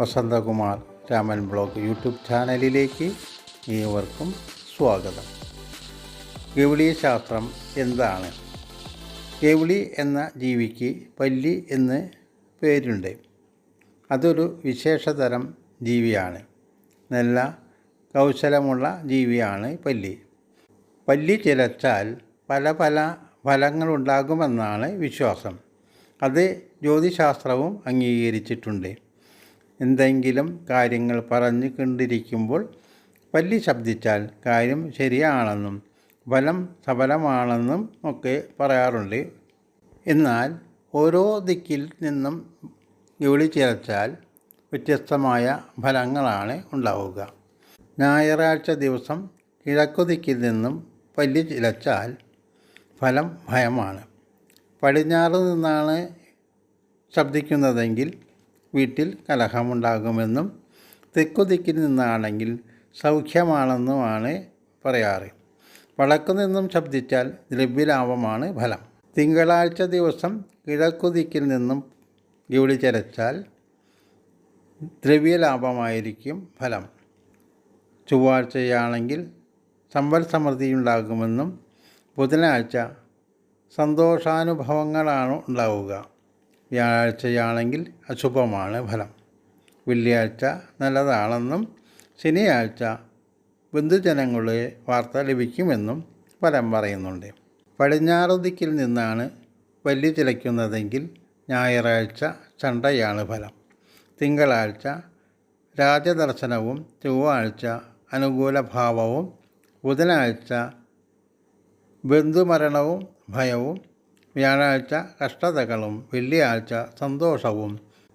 Vasanthakumar Raman blog YouTube ചാനലിലേക്ക് ഏവർക്കും സ്വാഗതം. ഗൗളി ശാസ്ത്രം എന്താണ്? ഗൗളി എന്ന ജീവിക്ക് പല്ലി എന്ന് പേരുണ്ട്. അതൊരു വിശേഷതരം ജീവിയാണ്. നല്ല കൗശലമുള്ള ജീവിയാണ് പല്ലി. പല്ലി ചിലച്ചാൽ പല പല ഫലങ്ങളുണ്ടാകുമെന്നാണ് വിശ്വാസം. അത് ജ്യോതിശാസ്ത്രവും അംഗീകരിച്ചിട്ടുണ്ട്. എന്തെങ്കിലും കാര്യങ്ങൾ പറഞ്ഞു കൊണ്ടിരിക്കുമ്പോൾ പല്ലി ശബ്ദിച്ചാൽ കാര്യം ശരിയാണെന്നും ഫലം സഫലമാണെന്നും ഒക്കെ പറയാറുണ്ട്. എന്നാൽ ഓരോ ദിക്കിൽ നിന്നും ഗൗളി ചേർച്ചാൽ വ്യത്യസ്തമായ ഫലങ്ങളാണ് ഉണ്ടാവുക. ഞായറാഴ്ച ദിവസം കിഴക്കുദിക്കിൽ നിന്നും പല്ലി ചിലച്ചാൽ ഫലം ഭയമാണ്. പടിഞ്ഞാറ് നിന്നാണ് ശബ്ദിക്കുന്നതെങ്കിൽ വീട്ടിൽ കലഹമുണ്ടാകുമെന്നും തെക്കുദിക്കിൽ നിന്നാണെങ്കിൽ സൗഖ്യമാണെന്നുമാണ് പറയാറ്. വടക്കു നിന്നും ശബ്ദിച്ചാൽ ദ്രവ്യലാഭമാണ് ഫലം. തിങ്കളാഴ്ച ദിവസം കിഴക്കുദിക്കിൽ നിന്നും ഗൗളി ചരച്ചാൽ ദ്രവ്യലാഭമായിരിക്കും ഫലം. ചൊവ്വാഴ്ചയാണെങ്കിൽ സമ്പൽ സമൃദ്ധി ഉണ്ടാകുമെന്നും ബുധനാഴ്ച സന്തോഷാനുഭവങ്ങളാണ് ഉണ്ടാവുക. വ്യാഴാഴ്ചയാണെങ്കിൽ അശുഭമാണ് ഫലം. വെള്ളിയാഴ്ച നല്ലതാണെന്നും ശനിയാഴ്ച ബന്ധുജനങ്ങളുടെ വാർത്ത ലഭിക്കുമെന്നും ഫലം പറയുന്നുണ്ട്. പടിഞ്ഞാറ് ദിക്കിൽ നിന്നാണ് വല്ലി ചിലയ്ക്കുന്നതെങ്കിൽ ഞായറാഴ്ച ചണ്ടയാണ് ഫലം. തിങ്കളാഴ്ച രാജദർശനവും ചൊവ്വാഴ്ച അനുകൂല ഭാവവും ബുധനാഴ്ച ബന്ധുമരണവും ഭയവും വ്യാഴാഴ്ച കഷ്ടതകളും വെള്ളിയാഴ്ച സന്തോഷവും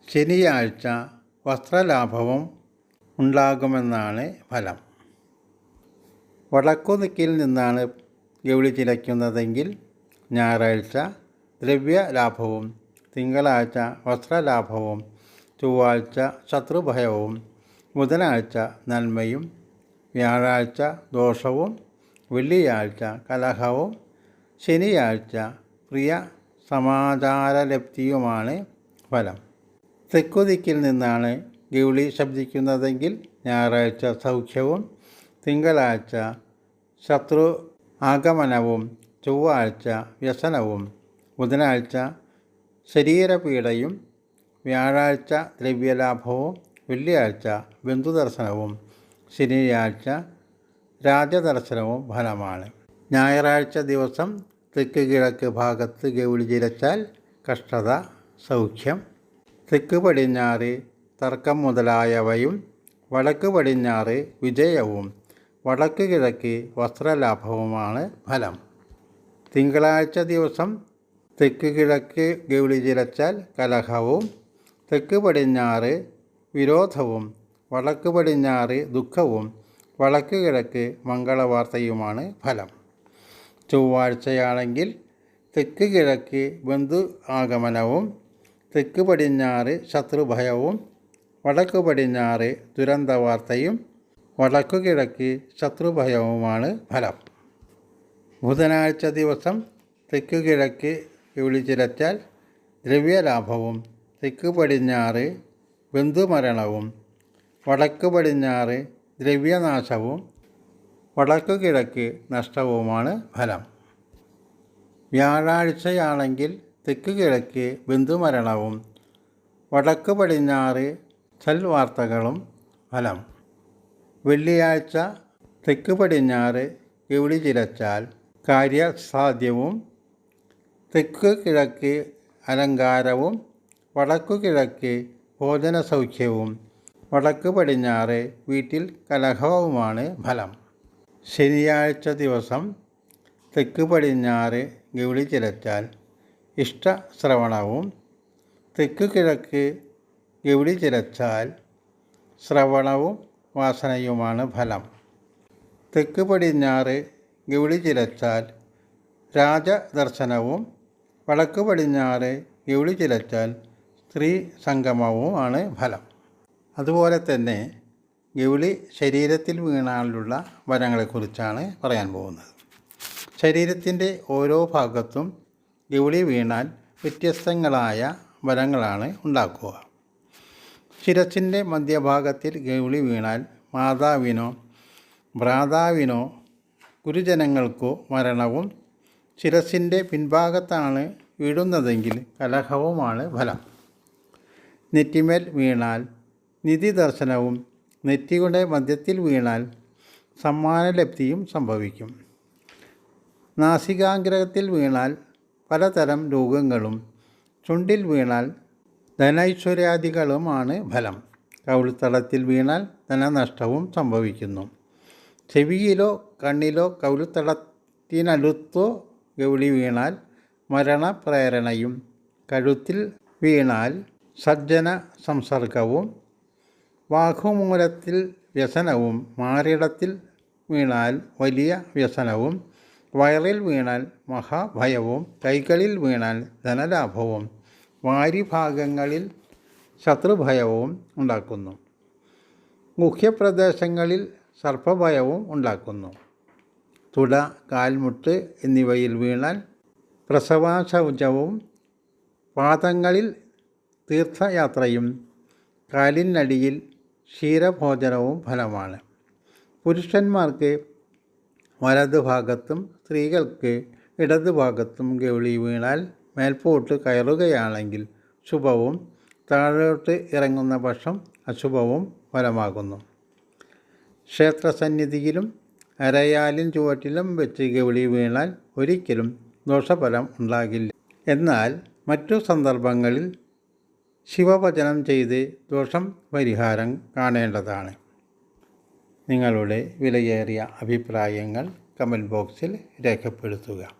ശനിയാഴ്ച വസ്ത്രലാഭവും ഉണ്ടാകുമെന്നാണ് ഫലം. വടക്കു ദിക്കിൽ നിന്നാണ് ഗൗളി ചിലയ്ക്കുന്നതെങ്കിൽ ഞായറാഴ്ച ദ്രവ്യലാഭവും തിങ്കളാഴ്ച വസ്ത്രലാഭവും ചൊവ്വാഴ്ച ശത്രുഭയവും ബുധനാഴ്ച നന്മയും വ്യാഴാഴ്ച ദോഷവും വെള്ളിയാഴ്ച കലഹവും ശനിയാഴ്ച പ്രിയ സമാചാരലബ്ധിയുമാണ് ഫലം. തെക്കുദിക്കിൽ നിന്നാണ് ഗൗളി ശബ്ദിക്കുന്നതെങ്കിൽ ഞായറാഴ്ച സൗഖ്യവും തിങ്കളാഴ്ച ശത്രു ആഗമനവും ചൊവ്വാഴ്ച വ്യസനവും ബുധനാഴ്ച ശരീരപീഡയും വ്യാഴാഴ്ച ദ്രവ്യലാഭവും വെള്ളിയാഴ്ച ബന്ധുദർശനവും ശനിയാഴ്ച രാജദർശനവും ഫലമാണ്. ഞായറാഴ്ച ദിവസം തെക്ക് കിഴക്ക് ഭാഗത്ത് ഗൗളി ചിരച്ചാൽ കഷ്ടത സൗഖ്യം. തെക്ക് പടിഞ്ഞാറ് തർക്കം മുതലായവയും വടക്ക് പടിഞ്ഞാറ് വിജയവും വടക്ക് കിഴക്ക് വസ്ത്രലാഭവുമാണ് ഫലം. തിങ്കളാഴ്ച ദിവസം തെക്ക് കിഴക്ക് ഗൗളി ചിലച്ചാൽ കലഹവും തെക്ക് പടിഞ്ഞാറ് വിരോധവും വടക്ക് പടിഞ്ഞാറ് ദുഃഖവും വടക്ക് കിഴക്ക് മംഗളവാർത്തയുമാണ് ഫലം. ചൊവ്വാഴ്ചയാണെങ്കിൽ തെക്ക് കിഴക്ക് ബന്ധു ആഗമനവും തെക്ക് പടിഞ്ഞാറ് ശത്രുഭയവും വടക്ക് പടിഞ്ഞാറ് ദുരന്തവാർത്തയും വടക്കു കിഴക്ക് ശത്രുഭയവുമാണ് ഫലം. ബുധനാഴ്ച ദിവസം തെക്ക് കിഴക്ക് വിളിച്ചിരച്ചാൽ ദ്രവ്യലാഭവും തെക്ക് പടിഞ്ഞാറ് ബന്ധുമരണവും വടക്ക് പടിഞ്ഞാറ് ദ്രവ്യനാശവും വടക്കു കിഴക്ക് നഷ്ടവുമാണ് ഫലം. വ്യാഴാഴ്ചയാണെങ്കിൽ തെക്ക് കിഴക്ക് ബന്ധുമരണവും വടക്ക് പടിഞ്ഞാറ് സൽവാർത്തകളും ഫലം. വെള്ളിയാഴ്ച തെക്ക് പടിഞ്ഞാറ് കിവിളി ചിരച്ചാൽ കാര്യസാധ്യവും തെക്ക് കിഴക്ക് അലങ്കാരവും വടക്കു കിഴക്ക് ഭോജന സൗഖ്യവും വടക്ക് പടിഞ്ഞാറ് വീട്ടിൽ കലഹവുമാണ് ഫലം. ശനിയാഴ്ച ദിവസം തെക്ക് പടിഞ്ഞാറ് ഗൗളി ചിലച്ചാൽ ഇഷ്ടശ്രവണവും തെക്ക് കിഴക്ക് ഗൗളി ചിലച്ചാൽ ശ്രവണവും വാസനയുമാണ് ഫലം. തെക്ക് പടിഞ്ഞാറ് ഗൗളി ചിലച്ചാൽ രാജദർശനവും വടക്ക് പടിഞ്ഞാറ് ഗൗളി ചിലച്ചാൽ സ്ത്രീ സംഗമവുമാണ് ഫലം. അതുപോലെ തന്നെ ഗൗളി ശരീരത്തിൽ വീണാലുള്ള വരങ്ങളെക്കുറിച്ചാണ് പറയാൻ പോകുന്നത്. ശരീരത്തിന്റെ ഓരോ ഭാഗത്തും ഗൗളി വീണാൽ വ്യത്യസ്തങ്ങളായ വരങ്ങളാണ് ഉണ്ടാക്കുക. ശിരസിന്റെ മധ്യഭാഗത്തിൽ ഗൗളി വീണാൽ മാതാവിനോ ഭ്രാതാവിനോ ഗുരുജനങ്ങൾക്കോ മരണവും ശിരസിന്റെ പിൻഭാഗത്താണ് വീഴുന്നതെങ്കിൽ കലഹവുമാണ് ഫലം. നെറ്റിമേൽ വീണാൽ നിധി ദർശനവും നെറ്റിയുടെ മധ്യത്തിൽ വീണാൽ സമ്മാനലബ്ധിയും സംഭവിക്കും. നാസികാഗ്രഹത്തിൽ വീണാൽ പലതരം രോഗങ്ങളും ചുണ്ടിൽ വീണാൽ ധനൈശ്വര്യാദികളുമാണ് ഫലം. കൗളുത്തടത്തിൽ വീണാൽ ധനനഷ്ടവും സംഭവിക്കുന്നു. ചെവിയിലോ കണ്ണിലോ കൗലുത്തടത്തിനടുത്തോ ഗൗളി വീണാൽ മരണപ്രേരണയും. കഴുത്തിൽ വീണാൽ സജ്ജന സംസർഗവും വാഹുമൂലത്തിൽ വ്യസനവും മാറിടത്തിൽ വീണാൽ വലിയ വ്യസനവും വയറിൽ വീണാൽ മഹാഭയവും കൈകളിൽ വീണാൽ ധനലാഭവും വാരിഭാഗങ്ങളിൽ ശത്രുഭയവും ഉണ്ടാക്കുന്നു. മുഖ്യപ്രദേശങ്ങളിൽ സർപ്പഭയവും ഉണ്ടാക്കുന്നു. തുട കാൽമുട്ട് എന്നിവയിൽ വീണാൽ പ്രസവാശൗചവും പാദങ്ങളിൽ തീർത്ഥയാത്രയും കാലിനടിയിൽ ക്ഷീരഭോജനവും ഫലമാണ്. പുരുഷന്മാർക്ക് വലതുഭാഗത്തും സ്ത്രീകൾക്ക് ഇടതുഭാഗത്തും ഗൗളി വീണാൽ മേൽപോട്ട് കയറുകയാണെങ്കിൽ ശുഭവും താഴോട്ട് ഇറങ്ങുന്ന പക്ഷം അശുഭവും ഫലമാകുന്നു. ക്ഷേത്രസന്നിധിയിലും അരയാലിൻ ചുവട്ടിലും വെച്ച് ഗൗളി വീണാൽ ഒരിക്കലും ദോഷഫലം ഉണ്ടാകില്ല. എന്നാൽ മറ്റു സന്ദർഭങ്ങളിൽ ശിവഭജനം ചെയ്ത് ദോഷം പരിഹാരം കാണേണ്ടതാണ്. നിങ്ങളുടെ വിലയേറിയ അഭിപ്രായങ്ങൾ കമന്റ് ബോക്സിൽ രേഖപ്പെടുത്തുക.